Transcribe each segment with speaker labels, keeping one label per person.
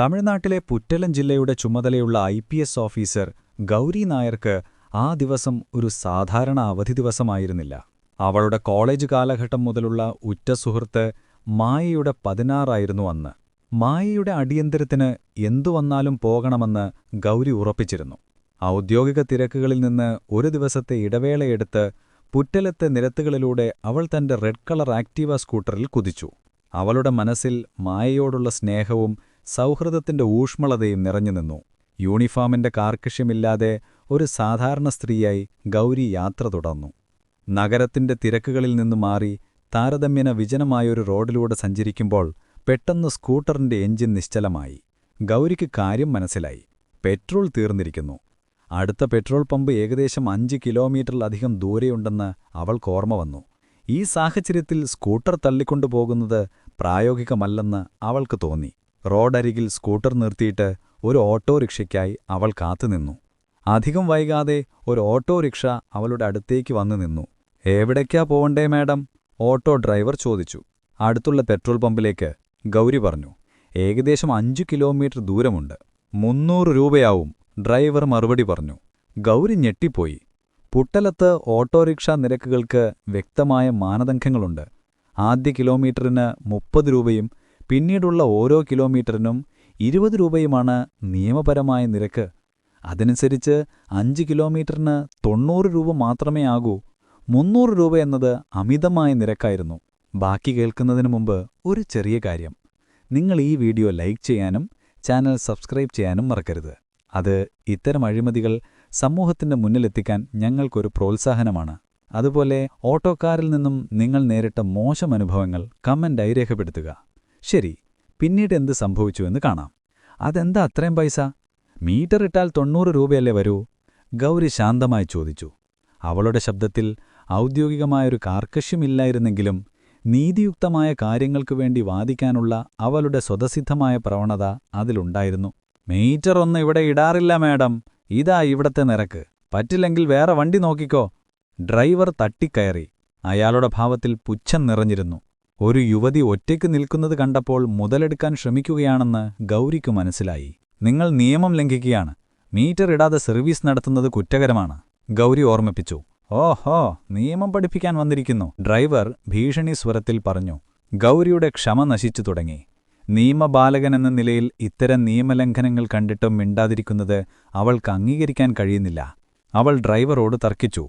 Speaker 1: തമിഴ്നാട്ടിലെ പുറ്റലം ജില്ലയുടെ ചുമതലയുള്ള I P S officer Gauri നായർക്ക് ആ ദിവസം ഒരു സാധാരണ അവധി ദിവസമായിരുന്നില്ല. അവളുടെ കോളേജ് കാലഘട്ടം മുതലുള്ള ഉറ്റ സുഹൃത്ത് മായയുടെ പതിനാറായിരുന്നു അന്ന്. മായയുടെ അടിയന്തരത്തിന് എന്തു വന്നാലും പോകണമെന്ന് ഗൗരി ഉറപ്പിച്ചിരുന്നു. ഔദ്യോഗിക തിരക്കുകളിൽ നിന്ന് ഒരു ദിവസത്തെ ഇടവേളയെടുത്ത് പുറ്റലത്തെ നിരത്തുകളിലൂടെ അവൾ തന്റെ റെഡ് കളർ ആക്റ്റീവ സ്കൂട്ടറിൽ കുതിച്ചു. അവളുടെ മനസ്സിൽ മായയോടുള്ള സ്നേഹവും സൗഹൃദത്തിന്റെ ഊഷ്മളതയും നിറഞ്ഞുനിന്നു യൂണിഫോമിന്റെ കാർക്കശ്യമില്ലാതെ ഒരു സാധാരണ സ്ത്രീയായി ഗൗരി യാത്ര തുടർന്നു. നഗരത്തിന്റെ തിരക്കുകളിൽ നിന്നു മാറി താരതമ്യേന വിജനമായൊരു റോഡിലൂടെ സഞ്ചരിക്കുമ്പോൾ പെട്ടെന്ന് സ്കൂട്ടറിന്റെ എഞ്ചിൻ നിശ്ചലമായി. ഗൗരിക്ക് കാര്യം മനസ്സിലായി. പെട്രോൾ തീർന്നിരിക്കുന്നു. അടുത്ത പെട്രോൾ പമ്പ് ഏകദേശം അഞ്ച് കിലോമീറ്ററിലധികം ദൂരെയുണ്ടെന്ന് അവൾക്ക് ഓർമ്മ വന്നു. ഈ സാഹചര്യത്തിൽ സ്കൂട്ടർ തള്ളിക്കൊണ്ടുപോകുന്നത് പ്രായോഗികമല്ലെന്ന് അവൾക്ക് തോന്നി. റോഡരികിൽ സ്കൂട്ടർ നിർത്തിയിട്ട് ഒരു ഓട്ടോറിക്ഷയ്ക്കായി അവൾ കാത്തുനിന്നു അധികം വൈകാതെ ഒരു ഓട്ടോറിക്ഷ അവളുടെ അടുത്തേക്ക് വന്നു നിന്നു. എവിടേക്കാ പോവണ്ടേ മാഡം? ഓട്ടോ ഡ്രൈവർ ചോദിച്ചു. അടുത്തുള്ള പെട്രോൾ പമ്പിലേക്ക് ഗൗരി പറഞ്ഞു. ഏകദേശം അഞ്ചു കിലോമീറ്റർ ദൂരമുണ്ട്. മുന്നൂറ് രൂപയാവും ഡ്രൈവർ മറുപടി പറഞ്ഞു. ഗൗരി ഞെട്ടിപ്പോയി. പുട്ടലത്ത് ഓട്ടോറിക്ഷ നിരക്കുകൾക്ക് വ്യക്തമായ മാനദണ്ഡങ്ങളുണ്ട്. ആദ്യ കിലോമീറ്ററിന് മുപ്പത് രൂപയും പിന്നീടുള്ള ഓരോ കിലോമീറ്ററിനും ഇരുപത് രൂപയുമാണ് നിയമപരമായ നിരക്ക്. അതനുസരിച്ച് അഞ്ച് കിലോമീറ്ററിന് തൊണ്ണൂറ് രൂപ മാത്രമേ ആകൂ. മുന്നൂറ് രൂപ എന്നത് അമിതമായ നിരക്കായിരുന്നു. ബാക്കി കേൾക്കുന്നതിന് മുമ്പ് ഒരു ചെറിയ കാര്യം. നിങ്ങൾ ഈ വീഡിയോ ലൈക്ക് ചെയ്യാനും ചാനൽ സബ്സ്ക്രൈബ് ചെയ്യാനും മറക്കരുത്. അത് ഇത്തരം അഴിമതികൾ സമൂഹത്തിന്റെ മുന്നിലെത്തിക്കാൻ ഞങ്ങൾക്കൊരു പ്രോത്സാഹനമാണ്. അതുപോലെ ഓട്ടോക്കാരിൽ നിന്നും നിങ്ങൾ നേരിട്ട മോശം അനുഭവങ്ങൾ കമന്റായി രേഖപ്പെടുത്തുക. ശരി പിന്നീട് എന്ത് സംഭവിച്ചുവെന്ന് കാണാം. അതെന്താ അത്രയും പൈസ? മീറ്റർ ഇട്ടാൽ തൊണ്ണൂറ് രൂപയല്ലേ വരൂ? ഗൗരി ശാന്തമായി ചോദിച്ചു. അവളുടെ ശബ്ദത്തിൽ ഔദ്യോഗികമായൊരു കാർക്കശ്യമില്ലായിരുന്നെങ്കിലും നീതിയുക്തമായ കാര്യങ്ങൾക്കു വേണ്ടി വാദിക്കാനുള്ള അവളുടെ സ്വതസിദ്ധമായ പ്രവണത അതിലുണ്ടായിരുന്നു. മീറ്റർ ഒന്നും ഇവിടെ ഇടാറില്ല മാഡം. ഇതാ ഇവിടത്തെ നിരക്ക്. പറ്റില്ലെങ്കിൽ വേറെ വണ്ടി നോക്കിക്കോ. ഡ്രൈവർ തട്ടിക്കയറി. അയാളുടെ ഭാവത്തിൽ പുച്ഛം നിറഞ്ഞിരുന്നു. ഒരു യുവതി ഒറ്റയ്ക്ക് നിൽക്കുന്നത് കണ്ടപ്പോൾ മുതലെടുക്കാൻ ശ്രമിക്കുകയാണെന്ന് ഗൗരിക്കു മനസ്സിലായി. നിങ്ങൾ നിയമം ലംഘിക്കുകയാണ്. മീറ്റർ ഇടാതെ സർവീസ് നടത്തുന്നത് കുറ്റകരമാണ് ഗൗരി ഓർമ്മിപ്പിച്ചു. ഓഹോ നിയമം പഠിപ്പിക്കാൻ വന്നിരിക്കുന്നു ഡ്രൈവർ ഭീഷണി സ്വരത്തിൽ പറഞ്ഞു. ഗൗരിയുടെ ക്ഷമ നശിച്ചു തുടങ്ങി. നിയമബാലകനെന്ന നിലയിൽ ഇത്തരം നിയമലംഘനങ്ങൾ കണ്ടിട്ടും മിണ്ടാതിരിക്കുന്നത് അവൾക്ക് അംഗീകരിക്കാൻ കഴിയുന്നില്ല അവൾ ഡ്രൈവറോട് തർക്കിച്ചു.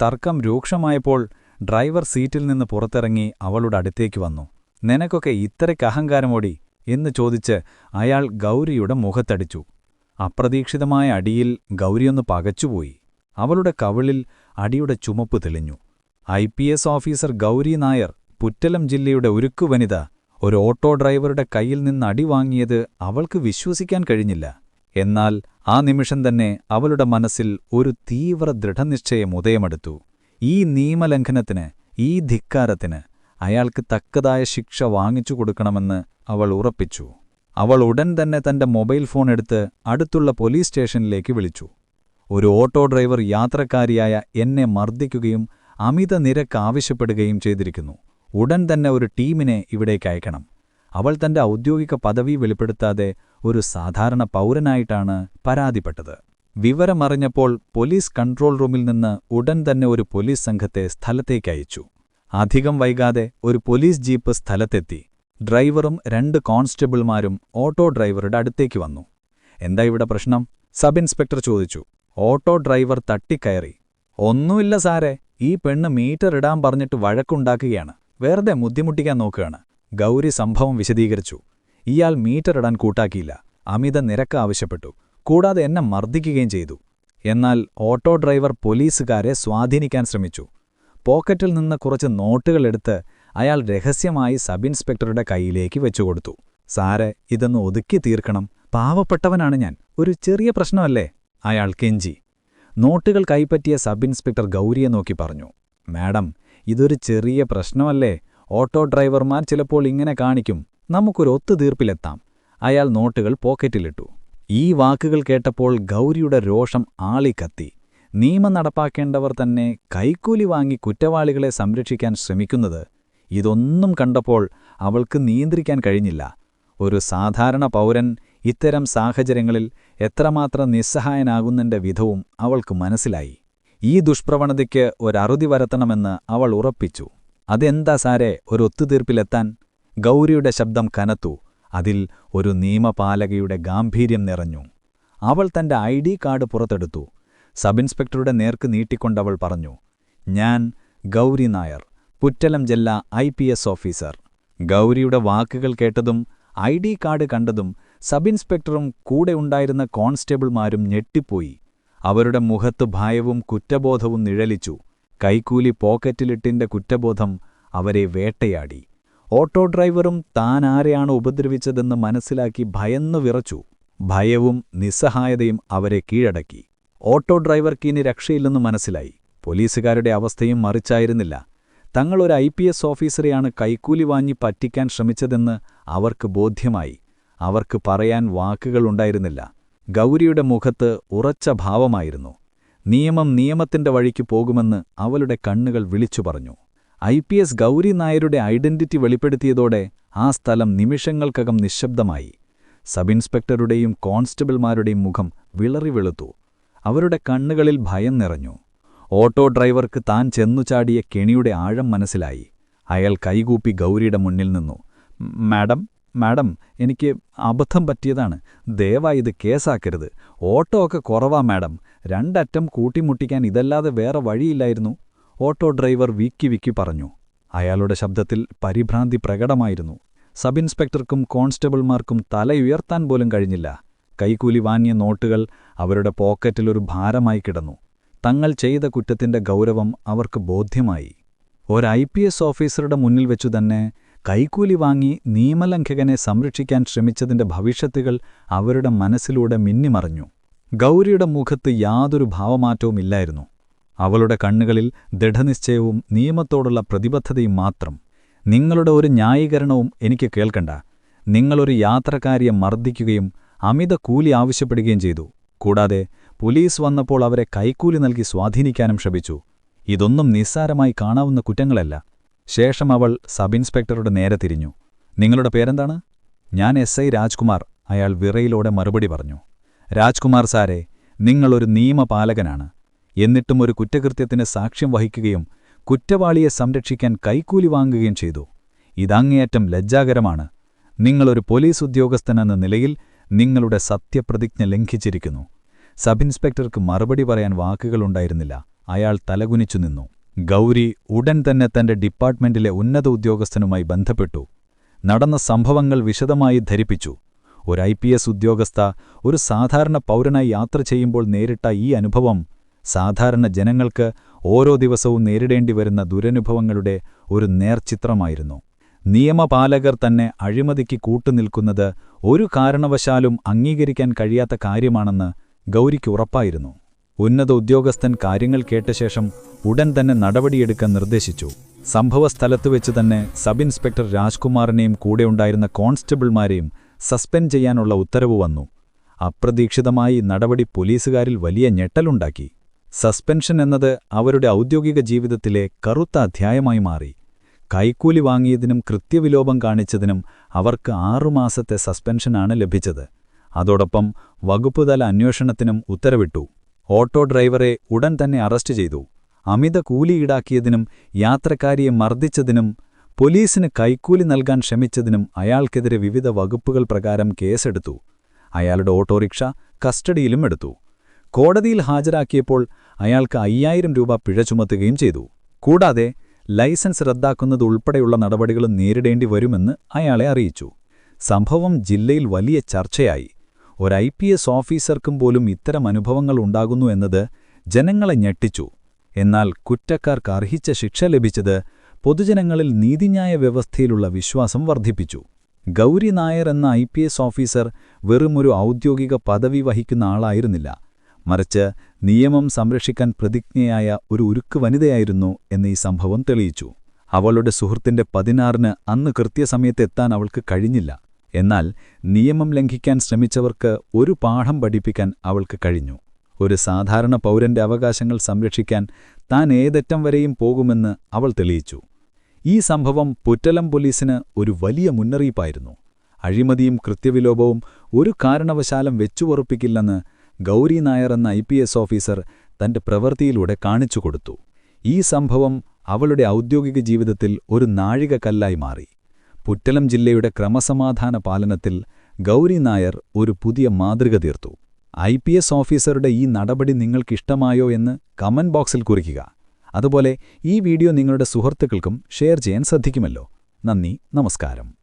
Speaker 1: തർക്കം രൂക്ഷമായപ്പോൾ ഡ്രൈവർ സീറ്റിൽ നിന്ന് പുറത്തിറങ്ങി അവളുടെ അടുത്തേക്ക് വന്നു. നിനക്കൊക്കെ ഇത്രയ്ക്ക് അഹങ്കാരമോടി? എന്ന് ചോദിച്ച് അയാൾ ഗൗരിയുടെ മുഖത്തടിച്ചു. അപ്രതീക്ഷിതമായ അടിയിൽ ഗൗരിയൊന്ന് പകച്ചുപോയി. അവളുടെ കവിളിൽ അടിയുടെ ചുമപ്പ് തെളിഞ്ഞു. I P S officer Gauri Nair Puttalam ജില്ലയുടെ ഉരുക്കു വനിത ഒരു ഓട്ടോ ഡ്രൈവറുടെ കയ്യിൽ നിന്ന് അടി വാങ്ങിയത് അവൾക്ക് വിശ്വസിക്കാൻ കഴിഞ്ഞില്ല. എന്നാൽ ആ നിമിഷം തന്നെ അവളുടെ മനസ്സിൽ ഒരു തീവ്ര ദൃഢനിശ്ചയം ഉദയമെടുത്തു. ഈ നിയമലംഘനത്തിന് ഈ ധിക്കാരത്തിന് അയാൾക്ക് തക്കതായ ശിക്ഷ വാങ്ങിച്ചു കൊടുക്കണമെന്ന് അവൾ ഉറപ്പിച്ചു. അവൾ ഉടൻ തന്നെ തന്റെ മൊബൈൽ ഫോൺ എടുത്ത് അടുത്തുള്ള പോലീസ് സ്റ്റേഷനിലേക്ക് വിളിച്ചു. ഒരു ഓട്ടോ ഡ്രൈവർ യാത്രക്കാരിയായ എന്നെ മർദ്ദിക്കുകയും അമിത നിരക്ക് ആവശ്യപ്പെടുകയും ചെയ്തിരിക്കുന്നു. ഉടൻ തന്നെ ഒരു ടീമിനെ ഇവിടേക്ക് അയക്കണം. അവൾ തന്റെ ഔദ്യോഗിക പദവി വെളിപ്പെടുത്താതെ ഒരു സാധാരണ പൗരനായിട്ടാണ് പരാതിപ്പെട്ടത്. വിവരമറിഞ്ഞപ്പോൾ പോലീസ് കൺട്രോൾ റൂമിൽ നിന്ന് ഉടൻ തന്നെ ഒരു പോലീസ് സംഘത്തെ സ്ഥലത്തേക്കയച്ചു അധികം വൈകാതെ ഒരു പോലീസ് ജീപ്പ് സ്ഥലത്തെത്തി. ഡ്രൈവറും രണ്ട് കോൺസ്റ്റബിൾമാരും ഓട്ടോ ഡ്രൈവറുടെ അടുത്തേക്ക് വന്നു. എന്താ ഇവിടെ പ്രശ്നം? സബ് ഇൻസ്പെക്ടർ ചോദിച്ചു. ഓട്ടോ ഡ്രൈവർ തട്ടിക്കയറി. ഒന്നുമില്ല സാറേ. ഈ പെണ്ണ് മീറ്റർ ഇടാൻ പറഞ്ഞിട്ട് വഴക്കുണ്ടാക്കുകയാണ്. വെറുതെ ബുദ്ധിമുട്ടിക്കാൻ നോക്കുകയാണ്. ഗൗരി സംഭവം വിശദീകരിച്ചു. ഇയാൾ മീറ്റർ ഇടാൻ കൂട്ടാക്കിയില്ല. അമിത നിരക്ക് ആവശ്യപ്പെട്ടു. കൂടാതെ എന്നെ മർദ്ദിക്കുകയും ചെയ്തു. എന്നാൽ ഓട്ടോ ഡ്രൈവർ പോലീസുകാരെ സ്വാധീനിക്കാൻ ശ്രമിച്ചു. പോക്കറ്റിൽ നിന്ന് കുറച്ച് നോട്ടുകളെടുത്ത് അയാൾ രഹസ്യമായി സബ് ഇൻസ്പെക്ടറുടെ കൈയിലേക്ക് വെച്ചുകൊടുത്തു. സാറെ ഇതൊന്ന് ഒതുക്കി തീർക്കണം. പാവപ്പെട്ടവനാണ് ഞാൻ. ഒരു ചെറിയ പ്രശ്നമല്ലേ? അയാൾ കെഞ്ചി. നോട്ടുകൾ കൈപ്പറ്റിയ സബ് ഇൻസ്പെക്ടർ ഗൗരിയെ നോക്കി പറഞ്ഞു. മാഡം ഇതൊരു ചെറിയ പ്രശ്നമല്ലേ? ഓട്ടോ ഡ്രൈവർമാർ ചിലപ്പോൾ ഇങ്ങനെ കാണിക്കും. നമുക്കൊരു ഒത്തുതീർപ്പിലെത്താം. അയാൾ നോട്ടുകൾ പോക്കറ്റിലിട്ടു. ഈ വാക്കുകൾ കേട്ടപ്പോൾ ഗൗരിയുടെ രോഷം ആളിക്കത്തി. നിയമം നടപ്പാക്കേണ്ടവർ തന്നെ കൈക്കൂലി വാങ്ങി കുറ്റവാളികളെ സംരക്ഷിക്കാൻ ശ്രമിക്കുന്നത്. ഇതൊന്നും കണ്ടപ്പോൾ അവൾക്ക് നിയന്ത്രിക്കാൻ കഴിഞ്ഞില്ല. ഒരു സാധാരണ പൗരൻ ഇത്തരം സാഹചര്യങ്ങളിൽ എത്രമാത്രം നിസ്സഹായനാകുന്നതിന്റെ വിധവും അവൾക്ക് മനസ്സിലായി. ഈ ദുഷ്പ്രവണതയ്ക്ക് ഒരറുതി വരത്തണമെന്ന് അവൾ ഉറപ്പിച്ചു. അതെന്താ സാരെ ഒരു ഒത്തുതീർപ്പിലെത്താൻ? ഗൗരിയുടെ ശബ്ദം കനത്തു. അതിൽ ഒരു നിയമപാലകയുടെ ഗാംഭീര്യം നിറഞ്ഞു. അവൾ തന്റെ ഐ ഡി കാർഡ് പുറത്തെടുത്തു. സബ് ഇൻസ്പെക്ടറുടെ നേർക്ക് നീട്ടിക്കൊണ്ടവൾ പറഞ്ഞു ഞാൻ ഗൗരി നായർ പുറ്റലം ജില്ല ഐ പി എസ് ഓഫീസർ. ഗൗരിയുടെ വാക്കുകൾ കേട്ടതും ഐ ഡി കാർഡ് കണ്ടതും സബ് ഇൻസ്പെക്ടറും കൂടെ ഉണ്ടായിരുന്ന കോൺസ്റ്റബിൾമാരും ഞെട്ടിപ്പോയി. അവരുടെ മുഖത്ത് ഭയവും കുറ്റബോധവും നിഴലിച്ചു. കൈക്കൂലി പോക്കറ്റിലിട്ടിന്റെ കുറ്റബോധം അവരെ വേട്ടയാടി. ഓട്ടോ ഡ്രൈവറും താൻ ആരെയാണ് ഉപദ്രവിച്ചതെന്ന് മനസ്സിലാക്കി ഭയന്നു വിറച്ചു. ഭയവും നിസ്സഹായതയും അവരെ കീഴടക്കി. ഓട്ടോ ഡ്രൈവർക്ക് ഇനി രക്ഷയില്ലെന്ന് മനസ്സിലായി. പോലീസുകാരുടെ അവസ്ഥയും മറിച്ചായിരുന്നില്ല. തങ്ങളൊരു ഐ പി എസ് ഓഫീസറെയാണ് കൈക്കൂലി വാങ്ങി പറ്റിക്കാൻ ശ്രമിച്ചതെന്ന് അവർക്ക് ബോധ്യമായി. അവർക്ക് പറയാൻ വാക്കുകളുണ്ടായിരുന്നില്ല ഗൗരിയുടെ മുഖത്ത് ഉറച്ച ഭാവമായിരുന്നു. നിയമം നിയമത്തിന്റെ വഴിക്ക് പോകുമെന്ന് അവളുടെ കണ്ണുകൾ വിളിച്ചു പറഞ്ഞു ഐ പി എസ് ഗൗരി നായരുടെ ഐഡന്റിറ്റി വെളിപ്പെടുത്തിയതോടെ ആ സ്ഥലം നിമിഷങ്ങൾക്കകം നിശബ്ദമായി. സബ് ഇൻസ്പെക്ടറുടെയും കോൺസ്റ്റബിൾമാരുടെയും മുഖം വിളറി വെളുത്തു. അവരുടെ കണ്ണുകളിൽ ഭയം നിറഞ്ഞു. ഓട്ടോ ഡ്രൈവർക്ക് താൻ ചെന്നു ചാടിയ കെണിയുടെ ആഴം മനസ്സിലായി. അയാൾ കൈകൂപ്പി ഗൗരിയുടെ മുന്നിൽ നിന്നു. മാഡം മാഡം എനിക്ക് അബദ്ധം പറ്റിയതാണ്. ദയവായി ഇത് കേസാക്കരുത്. ഓട്ടോ ഒക്കെ കുറവാ മാഡം. രണ്ടറ്റം കൂട്ടിമുട്ടിക്കാൻ ഇതല്ലാതെ വേറെ വഴിയില്ലായിരുന്നു. ഓട്ടോ ഡ്രൈവർ വിക്കി വിക്കി പറഞ്ഞു. അയാളുടെ ശബ്ദത്തിൽ പരിഭ്രാന്തി പ്രകടമായിരുന്നു. സബ് ഇൻസ്പെക്ടർക്കും കോൺസ്റ്റബിൾമാർക്കും തലയുയർത്താൻ പോലും കഴിഞ്ഞില്ല. കൈക്കൂലി വാങ്ങിയ നോട്ടുകൾ അവരുടെ പോക്കറ്റിലൊരു ഭാരമായി കിടന്നു. തങ്ങൾ ചെയ്ത കുറ്റത്തിന്റെ ഗൗരവം അവർക്ക് ബോധ്യമായി. ഒരു പി എസ് ഓഫീസറുടെ മുന്നിൽ വെച്ചു തന്നെ കൈക്കൂലി വാങ്ങി നിയമലംഘകനെ സംരക്ഷിക്കാൻ ശ്രമിച്ചതിന്റെ ഭവിഷ്യത്തുകൾ അവരുടെ മനസ്സിലൂടെ മിന്നിമറഞ്ഞു. ഗൗരിയുടെ മുഖത്ത് യാതൊരു ഭാവമാറ്റവുമില്ലായിരുന്നു. അവളുടെ കണ്ണുകളിൽ ദൃഢനിശ്ചയവും നിയമത്തോടുള്ള പ്രതിബദ്ധതയും മാത്രം. നിങ്ങളുടെ ഒരു ന്യായീകരണവും എനിക്ക് കേൾക്കണ്ട. നിങ്ങളൊരു യാത്രക്കാരിയെ മർദ്ദിക്കുകയും അമിത കൂലി ആവശ്യപ്പെടുകയും ചെയ്തു. കൂടാതെ പോലീസ് വന്നപ്പോൾ അവരെ കൈക്കൂലി നൽകി സ്വാധീനിക്കാനും ശ്രമിച്ചു. ഇതൊന്നും നിസ്സാരമായി കാണാവുന്ന കുറ്റങ്ങളല്ല. ശേഷം അവൾ സബ് ഇൻസ്പെക്ടറുടെ നേരെ തിരിഞ്ഞു. നിങ്ങളുടെ പേരെന്താണ്? ഞാൻ എസ് ഐ രാജ്കുമാർ അയാൾ വിറയിലൂടെ മറുപടി പറഞ്ഞു. രാജ്കുമാർ സാരെ നിങ്ങളൊരു നിയമപാലകനാണ്. എന്നിട്ടും ഒരു കുറ്റകൃത്യത്തിന് സാക്ഷ്യം വഹിക്കുകയും കുറ്റവാളിയെ സംരക്ഷിക്കാൻ കൈക്കൂലി വാങ്ങുകയും ചെയ്തു. ഇതങ്ങേയറ്റം ലജ്ജാകരമാണ്. നിങ്ങളൊരു പോലീസ് ഉദ്യോഗസ്ഥനെന്ന നിലയിൽ നിങ്ങളുടെ സത്യപ്രതിജ്ഞ ലംഘിച്ചിരിക്കുന്നു. സബ് ഇൻസ്പെക്ടർക്ക് മറുപടി പറയാൻ വാക്കുകളുണ്ടായിരുന്നില്ല അയാൾ തലകുനിച്ചു നിന്നു. ഗൗരി ഉടൻ തന്നെ തന്റെ ഡിപ്പാർട്ട്മെന്റിലെ ഉന്നത ഉദ്യോഗസ്ഥനുമായി ബന്ധപ്പെട്ടു. നടന്ന സംഭവങ്ങൾ വിശദമായി ധരിപ്പിച്ചു. ഒരു ഐ ഉദ്യോഗസ്ഥ ഒരു സാധാരണ പൗരനായി യാത്ര ചെയ്യുമ്പോൾ നേരിട്ട ഈ അനുഭവം സാധാരണ ജനങ്ങൾക്ക് ഓരോ ദിവസവും നേരിടേണ്ടി വരുന്ന ദുരനുഭവങ്ങളുടെ ഒരു നേർചിത്രമായിരുന്നു. നിയമപാലകർ തന്നെ അഴിമതിക്ക് കൂട്ടുനിൽക്കുന്നത് ഒരു കാരണവശാലും അംഗീകരിക്കാൻ കഴിയാത്ത കാര്യമാണെന്ന് ഗൗരിക്ക് ഉറപ്പായിരുന്നു. ഉന്നത ഉദ്യോഗസ്ഥൻ കാര്യങ്ങൾ കേട്ട ശേഷം ഉടൻ തന്നെ നടപടിയെടുക്കാൻ നിർദ്ദേശിച്ചു. സംഭവസ്ഥലത്തുവെച്ച് തന്നെ സബ് ഇൻസ്പെക്ടർ രാജ്കുമാറിനെയും കൂടെയുണ്ടായിരുന്ന കോൺസ്റ്റബിൾമാരെയും സസ്പെൻഡ് ചെയ്യാനുള്ള ഉത്തരവ് വന്നു. അപ്രതീക്ഷിതമായി നടപടി പോലീസുകാരിൽ വലിയ ഞെട്ടലുണ്ടാക്കി. സസ്പെൻഷൻ എന്നത് അവരുടെ ഔദ്യോഗിക ജീവിതത്തിലെ കറുത്ത അധ്യായമായി മാറി. കൈക്കൂലി വാങ്ങിയതിനും കൃത്യവിലോപം കാണിച്ചതിനും അവർക്ക് ആറുമാസത്തെ സസ്പെൻഷനാണ് ലഭിച്ചത്. അതോടൊപ്പം വകുപ്പുതല അന്വേഷണത്തിനും ഉത്തരവിട്ടു. ഓട്ടോ ഡ്രൈവറെ ഉടൻ തന്നെ അറസ്റ്റ് ചെയ്തു. അമിത കൂലി ഈടാക്കിയതിനും യാത്രക്കാരിയെ മർദ്ദിച്ചതിനും പോലീസിന് കൈക്കൂലി നൽകാൻ ശ്രമിച്ചതിനും അയാൾക്കെതിരെ വിവിധ വകുപ്പുകൾ പ്രകാരം കേസെടുത്തു. അയാളുടെ ഓട്ടോറിക്ഷ കസ്റ്റഡിയിലും എടുത്തു. കോടതിയിൽ ഹാജരാക്കിയപ്പോൾ അയാൾക്ക് അയ്യായിരം രൂപ പിഴ ചുമത്തുകയും ചെയ്തു. കൂടാതെ ലൈസൻസ് റദ്ദാക്കുന്നതുൾപ്പെടെയുള്ള നടപടികളും നേരിടേണ്ടി വരുമെന്ന് അയാളെ അറിയിച്ചു. സംഭവം ജില്ലയിൽ വലിയ ചർച്ചയായി. ഒരു ഐ പി എസ് ഓഫീസർക്കും പോലും ഇത്തരം അനുഭവങ്ങൾ ഉണ്ടാകുന്നു എന്നത് ജനങ്ങളെ ഞെട്ടിച്ചു. എന്നാൽ കുറ്റക്കാർക്ക് അർഹിച്ച ശിക്ഷ ലഭിച്ചത് പൊതുജനങ്ങളിൽ നീതിന്യായ വ്യവസ്ഥയിലുള്ള വിശ്വാസം വർദ്ധിപ്പിച്ചു. ഗൗരി നായർ എന്ന ഐ ഓഫീസർ വെറുമൊരു ഔദ്യോഗിക പദവി വഹിക്കുന്ന ആളായിരുന്നില്ല. മറിച്ച് നിയമം സംരക്ഷിക്കാൻ പ്രതിജ്ഞയായ ഒരു ഉരുക്ക് വനിതയായിരുന്നു എന്ന് ഈ സംഭവം തെളിയിച്ചു. അവളുടെ സുഹൃത്തിന്റെ പതിനാറിന് അന്ന് കൃത്യസമയത്തെത്താൻ അവൾക്ക് കഴിഞ്ഞില്ല. എന്നാൽ നിയമം ലംഘിക്കാൻ ശ്രമിച്ചവർക്ക് ഒരു പാഠം പഠിപ്പിക്കാൻ അവൾക്ക് കഴിഞ്ഞു. ഒരു സാധാരണ പൗരന്റെ അവകാശങ്ങൾ സംരക്ഷിക്കാൻ താൻ ഏതറ്റം വരെയും പോകുമെന്ന് അവൾ തെളിയിച്ചു. ഈ സംഭവം പുറ്റലം പോലീസിന് ഒരു വലിയ മുന്നറിയിപ്പായിരുന്നു. അഴിമതിയും കൃത്യവിലോപവും ഒരു കാരണവശാലം വെച്ചുപൊറുപ്പിക്കില്ലെന്ന് ഗൗരി നായർ എന്ന ഐ ഓഫീസർ തന്റെ പ്രവൃത്തിയിലൂടെ കാണിച്ചുകൊടുത്തു ഈ സംഭവം അവളുടെ ഔദ്യോഗിക ജീവിതത്തിൽ ഒരു നാഴികക്കല്ലായി മാറി. പുറ്റലം ജില്ലയുടെ ക്രമസമാധാന പാലനത്തിൽ ഗൗരി നായർ ഒരു പുതിയ മാതൃക തീർത്തു. ഐ പി എസ് ഓഫീസറുടെ ഈ നടപടി നിങ്ങൾക്കിഷ്ടമായോ എന്ന് കമന്റ് ബോക്സിൽ കുറിക്കുക. അതുപോലെ ഈ വീഡിയോ നിങ്ങളുടെ സുഹൃത്തുക്കൾക്കും ഷെയർ ചെയ്യാൻ ശ്രദ്ധിക്കുമല്ലോ. നന്ദി നമസ്കാരം.